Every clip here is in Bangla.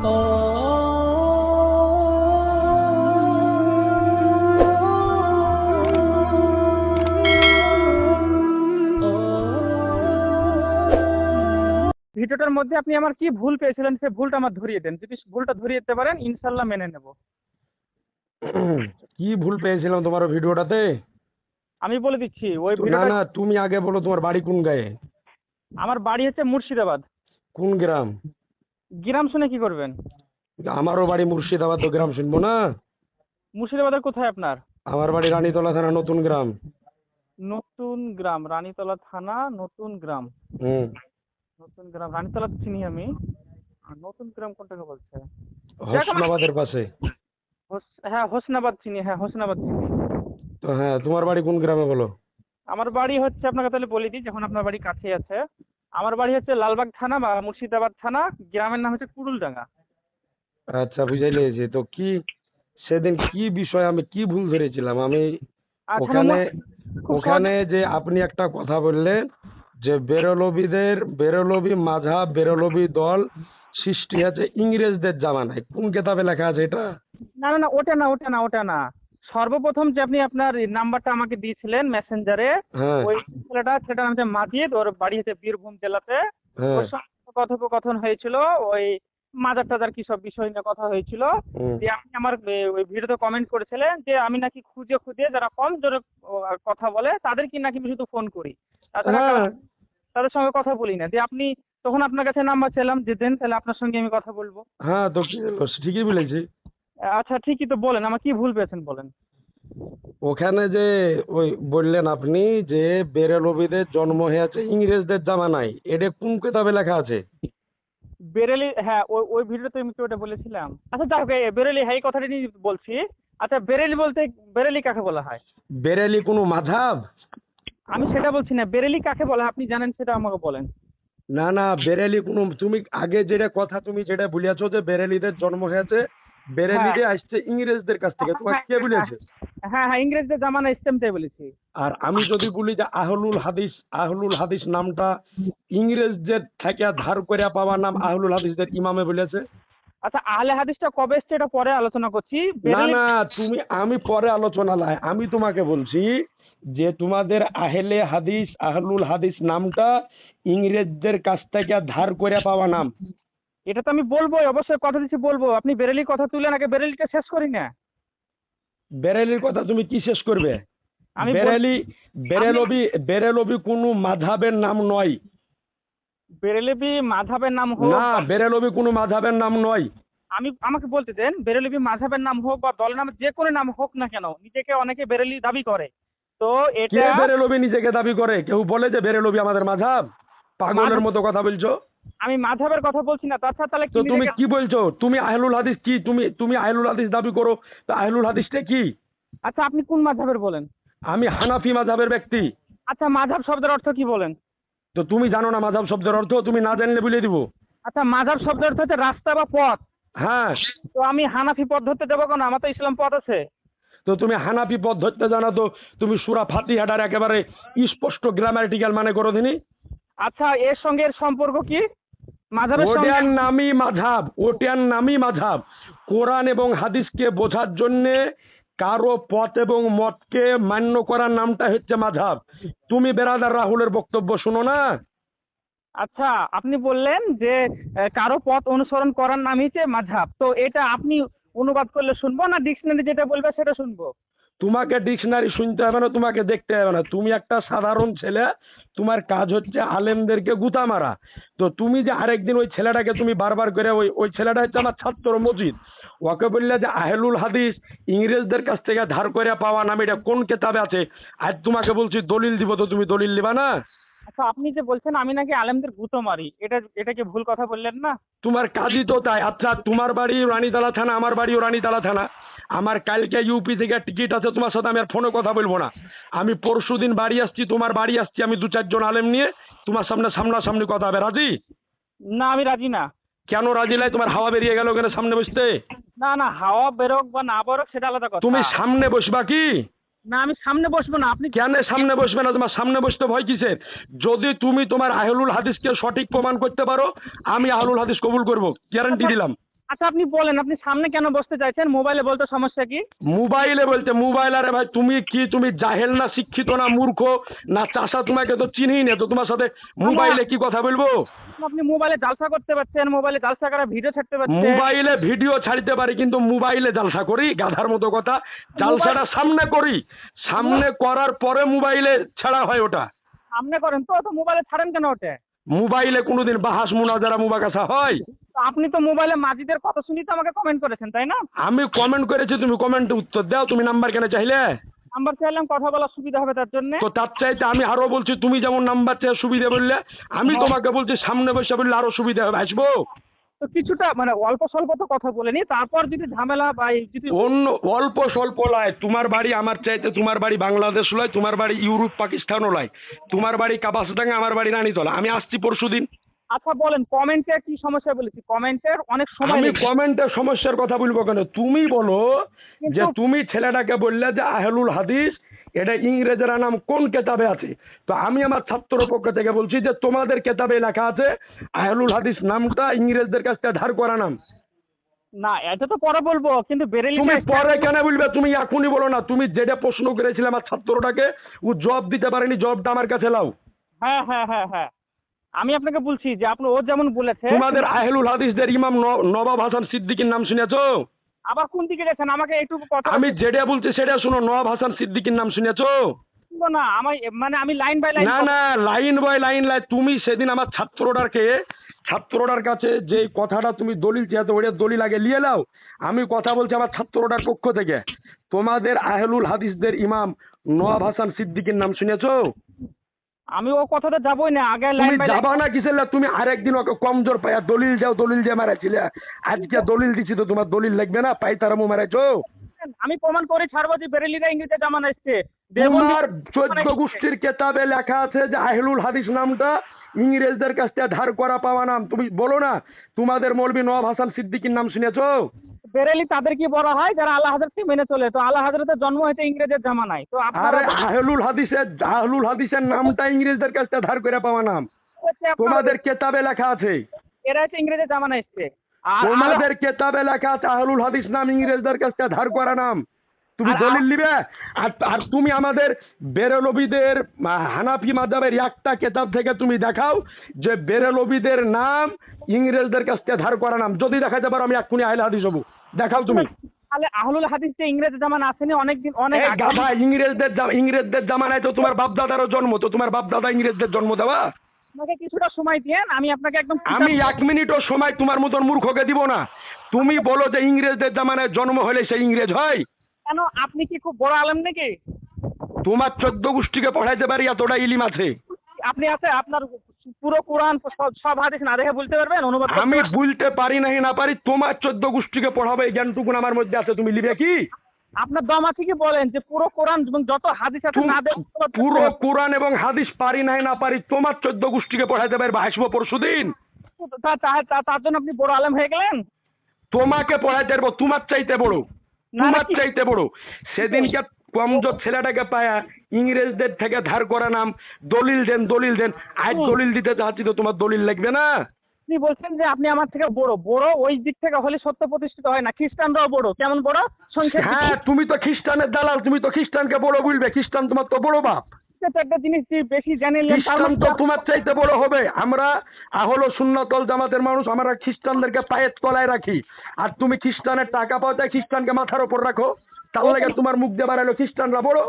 ভিডিওটার মধ্যে আপনি আমার কি ভুল পেয়েছিলেন সে ভুলটা আমার ধরিয়ে দেন। যদি ভুলটা ধরিয়ে দিতে পারেন ইনশাল্লাহ মেনে নেব। কি ভুল পেয়েছিলাম তোমার ভিডিওটাতে? আমি বলে দিচ্ছি ওই না ভিডিওটা না তুমি আগে বলো তোমার বাড়ি কোন গায়ে? আমার বাড়ি হচ্ছে মুর্শিদাবাদ। কোন গ্রাম? গ্রাম শুনে কি করবেন? আমারও বাড়ি মুর্শিদাবাদ তো গ্রাম শুনব না? মুর্শিদাবাদের কোথায় আপনার? আমার বাড়ি রানীতলা থানা নতুন গ্রাম। নতুন গ্রাম রানীতলা থানা নতুন গ্রাম। হুম। নতুন গ্রাম রানীতলা চিনি আমি। আর নতুন গ্রাম কোনটাকে বলছে? হোসনাবাদের পাশে। হ্যাঁ হোসনাবাদ চিনি হ্যাঁ হোসনাবাদ চিনি। তো হ্যাঁ তোমার বাড়ি কোন গ্রামে বলো? আমার বাড়ি হচ্ছে আপনাকে তাহলে বলে দিই যখন আপনার বাড়ি কাছে আছে। আমার বাড়ি হচ্ছে লালবাগ থানা বা মুর্শিদাবাদ থানা গ্রামের নাম হচ্ছে কুড়ুলডাঙ্গা। আচ্ছা বুঝে নিয়েছি তো কি সেদিন কি বিষয় আমি কি ভুল ধরেছিলাম? আমি আচ্ছা, ওখানে ওখানে যে আপনি একটা কথা বললেন যে বেরলবিদের বেরলবি মাঝাব বেরলবি দল সৃষ্টি আছে ইংরেজদের জামানায়। কোন কেতাবে লেখা আছে এটা? না না না ওটা না ওটা না ওটা না। সর্বপ্রথম যে আপনি আপনার নাম্বারটা আমাকে দিয়েছিলেন মেসেঞ্জারে হ্যাঁ। ওই ছেলেটা ছেলেটার নাম হচ্ছে মাজিদ ওর বাড়ি হচ্ছে বীরভূম জেলাতে। হ্যাঁ। ওর সঙ্গে কথোপকথন হয়েছিল ওই মাজার টাজার কি সব বিষয় নিয়ে কথা হয়েছিল। যে আপনি আমার ওই ভিডিওতে কমেন্ট করেছিলেন যে আমি নাকি খুঁজে খুঁজে যারা কম জোরে কথা বলে তাদের কি নাকি শুধু ফোন করি? তাছাড়া হ্যাঁ। তাদের সঙ্গে কথা বলি না। যে আপনি তখন আপনার কাছে নাম্বার ছিলাম যে দেন তাহলে আপনার সঙ্গে আমি কথা বলব। হ্যাঁ তো ঠিকই বলেছি। আচ্ছা ঠিকই তো বলেন আমার কি ভুল পেয়েছেন বলেন? ওখানে যে ওই বললেন আপনি যে বেরলবিদের জন্ম হয়েছে ইংরেজদের জামানায় এটা কোন কেতাবে লেখা আছে? বেরেলি হ্যাঁ ওই ওই ভিডিওতে আমি তো ওটা বলেছিলাম। আচ্ছা যাই হোক, বেরেলি হ্যাঁ এই কথাটা নিয়ে বলছি। আচ্ছা বেরেলি বলতে বেরেলি কাকে বলা হয়? বেরেলি কোনো মাঝাব? আমি সেটা বলছি না বেরেলি কাকে বলা হয়? আপনি জানেন সেটা আমাকে বলেন। না না বেরেলি কোনো তুমি আগে যেটা কথা তুমি যেটা বলিয়াছো যে বেরেলিদের জন্ম হয়েছে বেরেলিতে আসছে ইংরেজদের কাছ থেকে তোমাকে কে বলেছে? হ্যাঁ হ্যাঁ ইংরেজদের জামানা ইসলামটাই বলেছি। আর আমি যদি বলি যে আহলুল হাদিস আহলুল হাদিস নামটা ইংরেজদের থেকে ধার করে পাওয়া নাম আহলুল হাদিসদের ইমামে বলেছে। আচ্ছা আহলে হাদিসটা কবে এসছে এটা পরে আলোচনা করছি। না না তুমি আমি পরে আলোচনা লাই। আমি তোমাকে বলছি যে তোমাদের আহলে হাদিস আহলুল হাদিস নামটা ইংরেজদের কাছ থেকে ধার করে পাওয়া নাম। এটা তো আমি বলবোই অবশ্যই কথা দিচ্ছি বলব। আপনি বেরেলি কথা তুলেন আগে বেরেলিটা শেষ করি না। বেরেলির কথা তুমি কি শেষ করবে? আমি বেরেলি বেরেলবি বেরেলবি কোনো মাধাবের নাম নয়। বেরেলিবি মাঝাবের নাম হোক না বেরেলবি কোনো মাঝাবের নাম নয়। আমি আমাকে বলতে দেন বেরেলিবি মাধাবের নাম হোক বা দলের নাম যে কোনো নাম হোক না কেন নিজেকে অনেকে বেরেলি দাবি করে। তো এটা বেরেলবি নিজেকে দাবি করে? কেউ বলে যে বেরেলবি আমাদের মাঝাব পাগলের মতো কথা বলছো? আমি মাঝাবের কথা বলছি না তাছাড়া তাহলে তো তুমি কি বলছো? তুমি আহলুল হাদিস কি তুমি তুমি আহলুল হাদিস দাবি করো তো আহলুল হাদিসটা কি? আচ্ছা আপনি কোন মাঝাবের বলেন? আমি হানাফি মাঝাবের ব্যক্তি। আচ্ছা মাঝাব শব্দের অর্থ কি বলেন? তো তুমি জানো না মাঝাব শব্দের অর্থ তুমি না জানলে বলে দিব। আচ্ছা মাঝাব শব্দের অর্থ হচ্ছে রাস্তা বা পথ। হ্যাঁ। তো আমি হানাফি পথ ধরতে যাব কেন? আমার তো ইসলাম পথ আছে। তো তুমি হানাফি পথ ধরতে জানো তো তুমি সুরা ফাতিহাটার একেবারে স্পষ্ট গ্রামাটিক্যাল মানে করো দিনি। আচ্ছা এর সঙ্গে এর সম্পর্ক কি? ওটার নামই মাঝাব ওটার নামই মাঝাব। কোরআন এবং হাদিসকে বোঝার জন্যে কারও পথ এবং মতকে মান্য করার নামটা হচ্ছে মাঝাব। তুমি বেরাদার রাহুলের বক্তব্য শুনো না? আচ্ছা আপনি বললেন যে কারও পথ অনুসরণ করার নামই হচ্ছে মাঝাব। তো এটা আপনি অনুবাদ করলে শুনব না ডিকশনারি যেটা বলবে সেটা শুনব? তোমাকে ডিকশনারি শুনতে হবে না তোমাকে দেখতে হবে না। তুমি একটা সাধারণ ছেলে তোমার কাজ হচ্ছে আলেমদেরকে গুতা মারা। তো তুমি যে আরেকদিন ওই ছেলেটাকে তুমি বারবার করে ওই ওই ছেলেটা হচ্ছে আমার ছাত্র মজিদ। ওকে বললে যে আহলুল হাদিস ইংরেজদের কাছ থেকে ধার করে পাওয়া নাম এটা কোন কেতাবে আছে? আজ তোমাকে বলছি দলিল দিব তো তুমি দলিল দিবা না? আচ্ছা আপনি যে বলছেন আমি নাকি আলেমদের গুতো মারি। এটা এটা কি ভুল কথা বললেন না? তোমার কাজই তো তাই। আচ্ছা তোমার বাড়ি রানীতলা থানা আমার বাড়িও রানীতলা থানা। আমার কালকে ইউপি থেকে টিকিট আছে তোমার সাথে আমি আর ফোনে কথা বলব না। আমি পরশু দিন বাড়ি আসছি তোমার বাড়ি আসছি আমি দু চারজন আলেম নিয়ে তোমার সামনে সামনাসামনি কথা হবে। রাজি? না আমি রাজি না। কেন রাজি নাই? তোমার হাওয়া বেরিয়ে গেল ওখানে সামনে বসতে? না না হাওয়া বেরোক বা না বেরোক সেটা আলাদা কথা। তুমি সামনে বসবা কি? না আমি সামনে বসবো না আপনি কেন সামনে বসবে না? তোমার সামনে বসতে ভয় কিসের? যদি তুমি তোমার আহলুল হাদিসকে সঠিক প্রমাণ করতে পারো আমি আহলুল হাদিস কবুল করব। গ্যারান্টি দিলাম। আচ্ছা আপনি বলেন আপনি সামনে কেন বসতে চাইছেন? মোবাইলে বলতে সমস্যা কি? মোবাইলে বলতে মোবাইল আরে ভাই তুমি কি তুমি জাহেল না শিক্ষিত না মূর্খ? না চাষা তোমাকে তো চিনি না তো তোমার সাথে মোবাইলে কি কথা বলব? আপনি মোবাইলে জালসা করতে পারছেন মোবাইলে জালসা করা ভিডিও ছাড়তে পারছেন। মোবাইলে ভিডিও ছাড়তে পারি কিন্তু মোবাইলে জালসা করি গাধার মতো কথা। জালসাটা সামনে করি সামনে করার পরে মোবাইলে ছাড়া হয় ওটা। সামনে করেন তো তো মোবাইলে ছাড়েন কেন ওটা? মোবাইলে কোনোদিন বাহাস মুনাজারা মুবাকাসা হয়? আপনি তো মোবাইলে মাজিদের কথা শুনি তো আমাকে কমেন্ট করেছেন তাই না? আমি কমেন্ট করেছি তুমি কমেন্টে উত্তর দাও তুমি নাম্বার কেন চাইলে? নাম্বার চাইলাম কথা বলার সুবিধা হবে তার জন্য। তো তার চাইতে আমি আরও বলছি তুমি যেমন নাম্বার চাই সুবিধা বললে আমি তোমাকে বলছি সামনে বসে বললে আরও সুবিধা হবে আসব? তো কিছুটা মানে অল্প স্বল্প তো কথা বলেনি তারপর যদি ঝামেলা বা এই যদি অন্য অল্প স্বল্প লয় তোমার বাড়ি আমার চাইতে তোমার বাড়ি বাংলাদেশ লয় তোমার বাড়ি ইউরোপ পাকিস্তানও লয়। তোমার বাড়ি কাবাসডাঙ্গা আমার বাড়ি রানীতলা। আমি আসছি পরশু দিন। আচ্ছা বলেন কমেন্টে কি সমস্যা বলেছি? কমেন্টের অনেক সময় আমি কমেন্টের সমস্যার কথা বলব কেন? তুমি বলো যে তুমি ছেলেটাকে বললে যে আহলুল হাদিস এটা ইংরেজের নাম কোন কেতাবে আছে? তো আমি আমার ছাত্র পক্ষ থেকে বলছি যে তোমাদের কেতাবে লেখা আছে আহলুল হাদিস নামটা ইংরেজদের কাছ থেকে ধার করা নাম। না এটা তো পরে বলব কিন্তু বেরেলি তুমি পরে কেন বলবে? তুমি এখনই বলো না তুমি যেটা প্রশ্ন করেছিলে আমার ছাত্রটাকে ও জবাব দিতে পারেনি জবাবটা আমার কাছে লাও হ্যাঁ হ্যাঁ হ্যাঁ হ্যাঁ। আমি আপনাকে বলছি যে আপনি ও যেমন বলেছে তোমাদের আহলুল হাদিসদের ইমাম নবাব হাসান সিদ্দিকীর নাম শুনেছো? আবার কোন দিকে গেছেন? আমাকে একটু কথা আমি যেটা বলছি সেটা শুনো নবাব হাসান সিদ্দিকীর নাম শুনেছো? না আমি মানে আমি লাইন বাই লাইন না না লাইন বাই লাইন লাই তুমি সেদিন আমার ছাত্রটাকে ছাত্রটার কাছে যে কথাটা তুমি দলিল চেয়েছো ওটা দলিল আগে নিয়ে নাও। আমি কথা বলছি আমার ছাত্রটার পক্ষ থেকে। তোমাদের আহলুল হাদিসদের ইমাম নওয়াব হাসান সিদ্দিকীর নাম শুনেছো? আমি ও কথাটা যাবোই না আগে লাইন বাই যাবা না কিসের? তুমি আরেকদিন ওকে কমজোর পাইয়া দলিল যাও দলিল দিয়ে মারাইছিলে। আজকে দলিল দিছি তো তোমার দলিল লাগবে না পাইতারামু মারাইছো। আমি প্রমাণ করে ছাড়বো যে বেরেলিরা ইংরেজে জামান এসছে। দেববন্দি- তোমার চোদ্দ গোষ্ঠীর কেতাবে লেখা আছে যে আহলুল হাদিস নামটা ইংরেজদের কাছ থেকে ধার করা পাওয়া নাম। তুমি বলো না তোমাদের মৌলবী নওয়াব হাসান সিদ্দিকীর নাম শুনেছো? বেরেলি তাদের কি বলা হয় যারা আল্লাহ হাজরতকে মেনে চলে। তো আল্লাহ হাজরতের জন্ম হয়েছে ইংরেজের জামানায়। তো আরে আহলুল হাদিসের আহলুল হাদিসের নামটা ইংরেজদের কাছ থেকে ধার করে পাওয়া নাম। তোমাদের কেতাবে লেখা আছে। এরা হচ্ছে ইংরেজের জামানায় এসছে। তোমাদের কেতাবে লেখা আছে আহলুল হাদিস নাম ইংরেজদের কাছ থেকে ধার করা নাম। তুমি দলিল নিবে? আর আর তুমি আমাদের বেরেলবিদের হানাফি মাদাবের একটা কেতাব থেকে তুমি দেখাও যে বেরেলবিদের নাম ইংরেজদের কাছ থেকে ধার করা নাম। যদি দেখাতে পারো আমি এক্ষুনি আহলে হাদিস হব। দেখাও তুমি। তাহলে আহলুল হাদিস যে ইংরেজ জামান আসেনি অনেকদিন অনেক। গাধা ইংরেজদের ইংরেজদের জামানায় তো তোমার বাপ দাদারও জন্ম তো তোমার বাপ দাদা ইংরেজদের জন্ম দেওয়া? আমাকে কিছুটা সময় দিয়েন আমি আপনাকে একদম আমি এক মিনিটও সময় তোমার মতন মূর্খকে দিব না। তুমি বলো যে ইংরেজদের জামানায় জন্ম হলে সে ইংরেজ হয়? কেন? আপনি কি খুব বড় আলেম নাকি? তোমার চোদ্দ গোষ্ঠীকে পড়াইতে পারি এতটা ইলিম আছে। আপনি আছে আপনার পুরো কোরআন সব- সব হাদিস না দেখে বলতে পারবেন? অনুবাদ আমি বলতে পারি নাই না পারি তোমার চোদ্দ গোষ্ঠীকে পড়াবে এই জ্ঞানটুকুন আমার মধ্যে আছে তুমি লিবে কি? আপনার দম বলেন যে পুরো কোরআন এবং যত হাদিস আছে না পুরো কোরআন এবং হাদিস পারি নাই না পারি তোমার চোদ্দ গোষ্ঠীকে পড়াইতে পারবে আসব পরশু দিন তা- তা- তা- তার জন্য আপনি বড় আলেম হয়ে গেলেন? তোমাকে পড়াইতে পারব তোমার চাইতে বড় তোমার চাইতে বড়। সেদিনকে কমজোর ছেলেটাকে পায়া ইংরেজদের থেকে ধার করা নাম দলিল দেন দলিল দেন। আজ দলিল দিতে চাচ্ছি তো তোমার দলিল লাগবে না? আপনি বলছেন যে আপনি আমার থেকে বড়। বড় ওই দিক থেকে হলে সত্য প্রতিষ্ঠিত হয় না। খ্রিস্টানরাও বড়। কেমন বড়? সংখ্যা হ্যাঁ তুমি তো খ্রিস্টানের দালাল তুমি তো খ্রিস্টানকে বড় বলবে। খ্রিস্টান তোমার তো বড় বাপ। একটা জিনিস বেশি জানিলেন তার খ্রিস্টান তো তোমার চাইতে বড় হবে। আমরা সুন্নাতল জামাতের মানুষ আমরা খ্রিস্টানদেরকে পায়ের তলায় রাখি। আর তুমি খ্রিস্টানের টাকা পাও তাই খ্রিস্টানকে মাথার ওপর রাখো। তার লাগে তোমার মুখ দিয়ে বাড়ালো খ্রিস্টানরা? বড়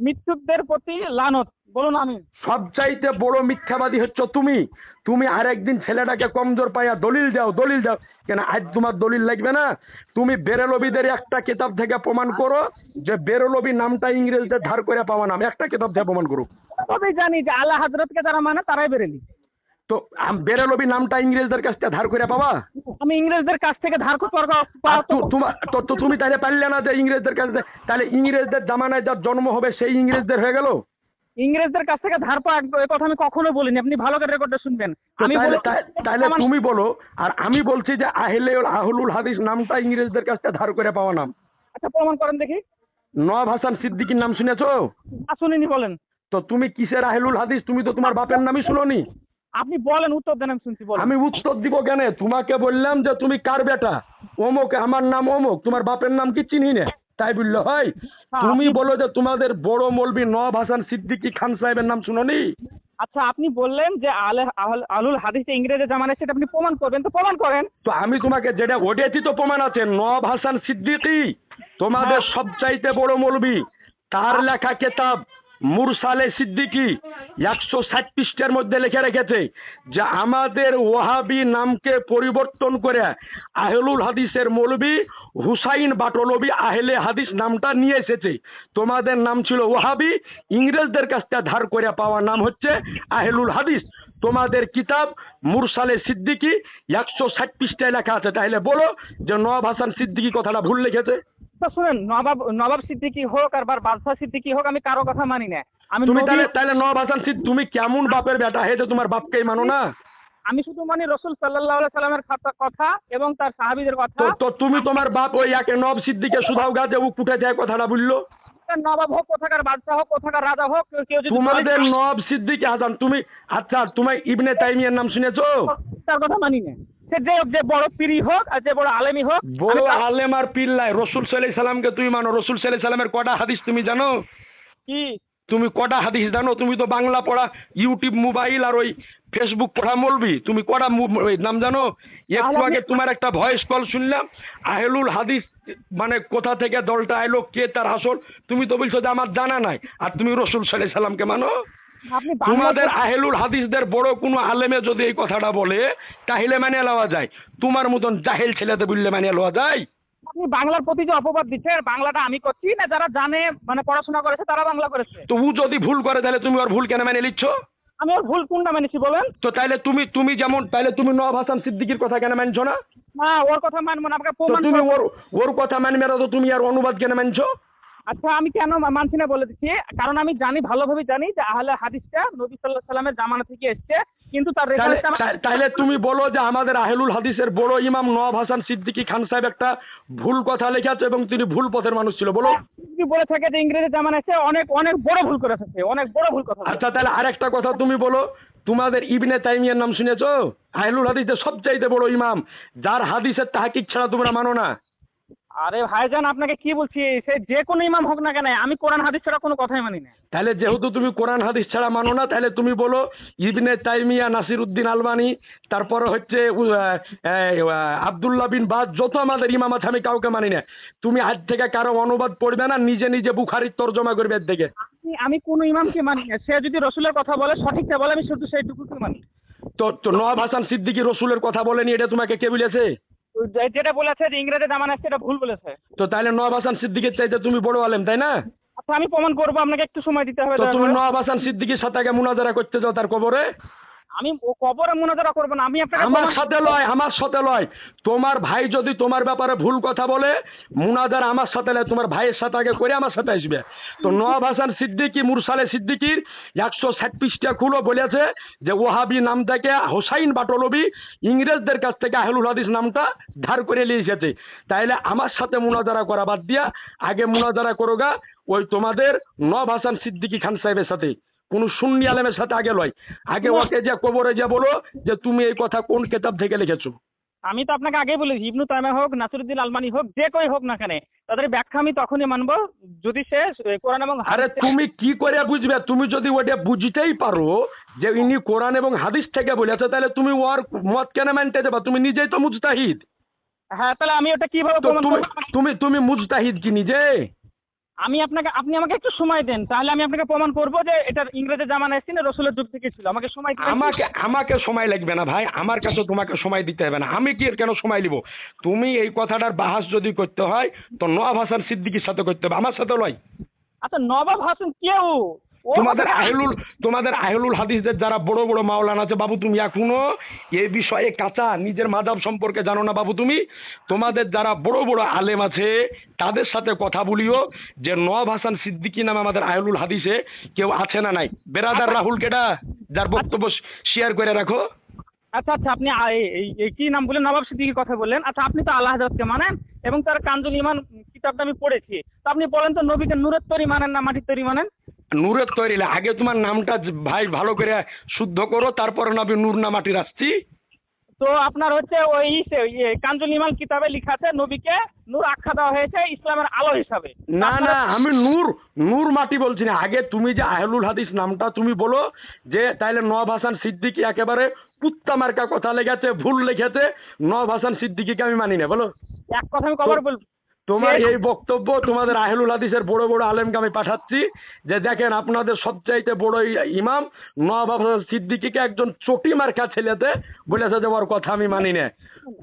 মৃত্যুদের প্রতি লানত। বলুন আমি। সব চাইতে বড় মিথ্যাবাদী হচ্ছে তুমি। তুমি আরেকদিন ছেলেটাকে কমজোর পাইয়া দলিল দাও দলিল দাও। কেন আজ তোমার দলিল লাগবে না? তুমি বেরেলবিদের একটা কিতাব থেকে প্রমাণ করো যে বেরেলবি নামটা ইংরেজদের ধার করে পাওয়া নাম। একটা কিতাব থেকে প্রমাণ করো। তবে জানি যে আল্লাহ হাজরতকে যারা মানে তারাই বেরেলি। তো আম- বেরেলবি নামটা ইংরেজদের কাছ থেকে ধার করে পাওয়া আমি ইংরেজদের কাছ থেকে ধার তু- তুমি তাহলে পারলে না যে ইংরেজদের কাছে তাহলে ইংরেজদের জামানায় যার জন্ম হবে সেই ইংরেজদের হয়ে গেল? ইংরেজদের কাছ থেকে ধার পাওয়া এ কথা আমি কখনো বলিনি। আপনি ভালো করে রেকর্ডটা শুনবেন। আমি তাহলে তুমি বলো আর আমি বলছি যে আহলে আহলুল হাদিস নামটা ইংরেজদের কাছ থেকে ধার করে পাওয়া নাম। আচ্ছা প্রমাণ করেন দেখি। নওয়াব হাসান সিদ্দিকীর নাম শুনেছো? শুনিনি বলেন। তো তুমি কিসের আহলুল হাদিস? তুমি তো তোমার বাপের নামই শুনোনি। আপনি বলেন উত্তর দেন আমি শুনছি বলেন। আমি উত্তর দিব কেন? তোমাকে বললাম যে তুমি কার বেটা? অমুক আমার নাম অমুক তোমার বাপের নাম কি চিনি না? তাই বলল হয়। তুমি বলো যে তোমাদের বড় মৌলবী নওয়াব হাসান সিদ্দিকী খান সাহেবের নাম শুনোনি আচ্ছা আপনি বললেন যে আলে আলুল হাদিস ইংরেজি জামানে সেটা আপনি প্রমাণ করবেন। তো প্রমাণ করেন। তো আমি তোমাকে যেটা ওটাই তো প্রমাণ আছে নওয়াব হাসান সিদ্দিকি তোমাদের হ্যাঁ। সবচাইতে বড় মৌলবী। তার লেখা কেতাব মুরসালে সিদ্দিকী একশো ষাট পৃষ্ঠার মধ্যে লিখে রেখেছে যে আমাদের ওহাবি নামকে পরিবর্তন করে আহলুল হাদিসের মৌলবি হুসাইন বাটলবি আহলে হাদিস নামটা নিয়ে এসেছে। তোমাদের নাম ছিল ওহাবি ইংরেজদের কাছ থেকে ধার করে পাওয়া নাম হচ্ছে আহলুল হাদিস। তোমাদের কিতাব মুরসালে সিদ্দিকি, একশো ষাট পৃষ্ঠায় লেখা আছে। তাহলে বলো যে নওয়াব হাসান সিদ্দিকি কথাটা ভুল লিখেছে। তো শুনেন নবাব নবাব সিদ্দিকী হোক আর বাদশাহ সিদ্দিকী হোক আমি কারও কথা মানি না। আমি তুমি তাহলে তাহলে নওয়াব হাসান সিদ্দিকী তুমি কেমন বাপের বেটা? হে যে তোমার বাপকেই মানো না। আমি শুধু মানি রসুল সাল্লাহ সাল্লামের কথা এবং তার সাহাবিদের কথা। তো তুমি তোমার বাপ ওই একে নব সিদ্দিকে সুধাও গাছে ও কুটে যায় কথাটা বলল। নবাব হোক কোথাকার বাদশাহ হোক কোথাকার রাজা হোক কেউ- যদি তোমাদের নব সিদ্দিকে হাসান তুমি আচ্ছা তুমি ইবনে তাইমিয়ার নাম শুনেছো? তার কথা মানি না। সে যে যে বড় পীরই হোক আর যে বড় আলেমই হোক বড় আলেম আর পিল্লাই রসুল সাল্লাহ সাল্লামকে তুমি মানো। রসুল সাল্লাহ সাল্লামের কটা হাদিস তুমি জানো? কি? তুমি কটা হাদিস জানো? তুমি তো বাংলা পড়া ইউটিউব মোবাইল আর ওই ফেসবুক পড়া বলবি। তুমি কটা নাম জানো? একটু আগে তোমার একটা ভয়েস কল শুনলাম। আহেলুল হাদিস মানে কোথা থেকে দলটা এলো কে তার আসল? তুমি তো বলছো যে আমার জানা নাই। আর তুমি রসুল সাল্লাহ সাল্লামকে মানো? তোমাদের আহেলুল হাদিসদের বড় কোনো আলেমে যদি এই কথাটা বলে তাহলে মানে লওয়া যায়। তোমার মতন জাহেল ছেলেতে বললে মানে লওয়া যায়? আপনি বাংলার প্রতি যে অপবাদ দিচ্ছেন বাংলাটা আমি করছি না যারা জানে মানে পড়াশোনা করেছে তারা বাংলা করেছে? তো ও যদি ভুল করে তাহলে তুমি ওর ভুল কেন মেনে নিচ্ছ? আমি ওর ভুল কোনটা মেনেছি বলেন? তো তাহলে তুমি তুমি যেমন তাহলে তুমি নওয়াব হাসান সিদ্দিকির কথা কেন মানছো না? না ওর কথা মানবো না আমাকে প্রমাণ তুমি ওর ওর কথা মানবে না তো তুমি আর অনুবাদ কেন মানছো? আচ্ছা আমি কেন মানছি না বলে দিচ্ছি। কারণ আমি জানি ভালোভাবে জানি যে আহলে হাদিসটা নবী সাল্লাহ সাল্লামের জামানা থেকে এসছে। কিন্তু তার তাহলে তুমি বলো যে আমাদের আহেলুল হাদিসের বড় ইমাম নওয়াব হাসান সিদ্দিকী খান সাহেব একটা ভুল কথা লেখেছে এবং তিনি ভুল পথের মানুষ ছিল। বলো। যদি বলে থাকে যে ইংরেজি জামানা এসে অনেক অনেক বড় ভুল করে থাকে অনেক বড় ভুল কথা আচ্ছা তাহলে আরেকটা কথা তুমি বলো। তোমাদের ইবনে তাইমিয়ার নাম শুনেছো? আহলুল হাদিসের সবচাইতে বড় ইমাম যার হাদিসের তাহাকিক ছাড়া তোমরা মানো না। আরে ভাইজান আপনাকে কি বলছি? সে যে কোনো ইমাম হোক না কেন আমি কোরআন হাদিস ছাড়া কোনো কথাই মানি না। তাহলে যেহেতু তুমি কোরআন হাদিস ছাড়া মানো না তাহলে তুমি বলো ইবনে তাইমিয়া নাসির উদ্দিন আলবানি তারপরে হচ্ছে আবদুল্লাহ বিন বাদ যত আমাদের ইমাম আছে আমি কাউকে মানি না। তুমি আজ থেকে কারও অনুবাদ পড়বে না নিজে নিজে বুখারির তর্জমা করবে এর থেকে। আমি- কোনো ইমামকে মানি না। সে যদি রসুলের কথা বলে সঠিকটা বলে আমি শুধু সেইটুকুকে মানি। তো তো নওয়াব হাসান সিদ্দিকী রসুলের কথা বলেনি এটা তোমাকে কে বলেছে? যেটা বলেছে যে ইংরেজি দামান আসছে এটা ভুল বলেছে। তো তাহলে নওয়াব হাসান সিদ্দিকের চাইতে তুমি বড় আলেম তাই না? আচ্ছা আমি প্রমাণ করব আপনাকে একটু সময় দিতে হবে তো তুমি। নওয়াব হাসান সিদ্দিকীর সাথে আগে মুনাজারা করতে যাও তার কবরে। আমি ও কবরে মোনাজারা করব না আমি আপনাকে আমার সাথে লয় আমার সাথে লয়। তোমার ভাই যদি তোমার ব্যাপারে ভুল কথা বলে মুনাদার আমার সাথে লয় তোমার ভাইয়ের সাথে আগে করে আমার সাথে আসবে। তো নওয়াব হাসান সিদ্দিকী মুরসালে সিদ্দিকির একশো ষাট পৃষ্ঠা খুলো বলেছে যে ওহাবি নাম থেকে হোসাইন বাটলবি ইংরেজদের কাছ থেকে আহলুল হাদিস নামটা ধার করে নিয়ে এসেছে। তাইলে আমার সাথে মুনাজারা করা বাদ দিয়া আগে মুনাজারা করোগা ওই তোমাদের নওয়াব হাসান সিদ্দিকি খান সাহেবের সাথে। কোন সুন্নি আলেমের সাথে আগে লয়। আগে ওকে যে কবরে যা বলো যে তুমি এই কথা কোন কেতাব থেকে লিখেছো? আমি তো আপনাকে আগেই বলেছি ইবনু তাইমা হোক নাসিরুদ্দিন আলমানি হোক যে কই হোক না কেন তাদের ব্যাখ্যা আমি তখনই মানবো যদি সে কোরআন এবং আরে তুমি কি করে বুঝবে? তুমি যদি ওটা বুঝতেই পারো যে ইনি কোরআন এবং হাদিস থেকে বলেছে তাহলে তুমি ওর মত কেন মানতে যাবা তুমি নিজেই তো মুজতাহিদ। হ্যাঁ তাহলে আমি ওটা কীভাবে তুমি তুমি মুজতাহিদ কি নিজে? আমি আপনাকে আপনি আমাকে একটু সময় দেন তাহলে আমি আপনাকে প্রমাণ করব যে এটা ইংরেজের জামানা এসছি না রসুলের যুগ থেকে ছিল? আমাকে সময় আমাকে আমাকে সময় লাগবে না ভাই আমার কাছে তোমাকে সময় দিতে হবে না। আমি কি এর কেন সময় নিব? তুমি এই কথাটার বাহাস যদি করতে হয় তো নওয়াব হাসান সিদ্দিকির সাথে করতে হবে আমার সাথে লয় আচ্ছা নবাব হাসান কেউ? তোমাদের আহলুল তোমাদের আহলুল হাদিসদের যারা বড় বড় মাওলানা আছে বাবু তুমি এখনও এই বিষয়ে কাঁচা নিজের মাদাব সম্পর্কে জানো না বাবু তুমি? তোমাদের যারা বড় বড় আলেম আছে তাদের সাথে কথা বলিও যে নওয়াব হাসান সিদ্দিকী নামে আমাদের আহলুল হাদিসে কেউ আছে না নাই? বেরাদার রাহুল কেডা? যার বক্তব্য শেয়ার করে রাখো। আচ্ছা আচ্ছা আপনি কি নাম বললেন? নবাব সিদ্দিকির কথা বললেন। আচ্ছা আপনি তো আল্লাহ হাজরতকে মানেন এবং তার কাঞ্জুল ইমান কিতাবটা আমি পড়েছি। তো আপনি বলেন তো নবীকে নূরের তরি মানেন না মাটির তৈরি মানেন? নূরের তৈরি আগে তোমার নামটা ভাই ভালো করে শুদ্ধ করো তারপরে নবী নূর না মাটির আসছি তো আপনার হচ্ছে ওই ইয়ে, কাঞ্জুল ইমান কিতাবে লেখা আছে নবীকে নূর আখ্যা দেওয়া হয়েছে ইসলামের আলো হিসাবে। না না আমি নূর নূর মাটি বলছি না। আগে তুমি যে আহলুল হাদিস নামটা তুমি বলো যে তাইলে নব হাসান সিদ্দিকি একেবারে কুত্তা মার্কা কথা লেগেছে ভুল লিখেছে নব হাসান সিদ্দিকিকে আমি মানি না বলো। এক কথা আমি কবার বলব তোমার এই বক্তব্য তোমাদের আহলুল হাদিসের বড় বড় আলেমকে আমি পাঠাচ্ছি যে দেখেন আপনাদের সবচাইতে বড় ইমাম হাসান সিদ্দিকিকে একজন চটি মার্কা ছেলেতে বলেছে যে ওর কথা আমি মানি না।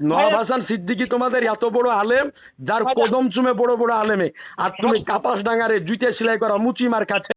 নওয়াব হাসান সিদ্দিকি তোমাদের এত বড় আলেম যার কদম চুমে বড় বড় আলেমে। আর তুমি কাপাস ডাঙারে জুতে সেলাই করা মুচি মার্কা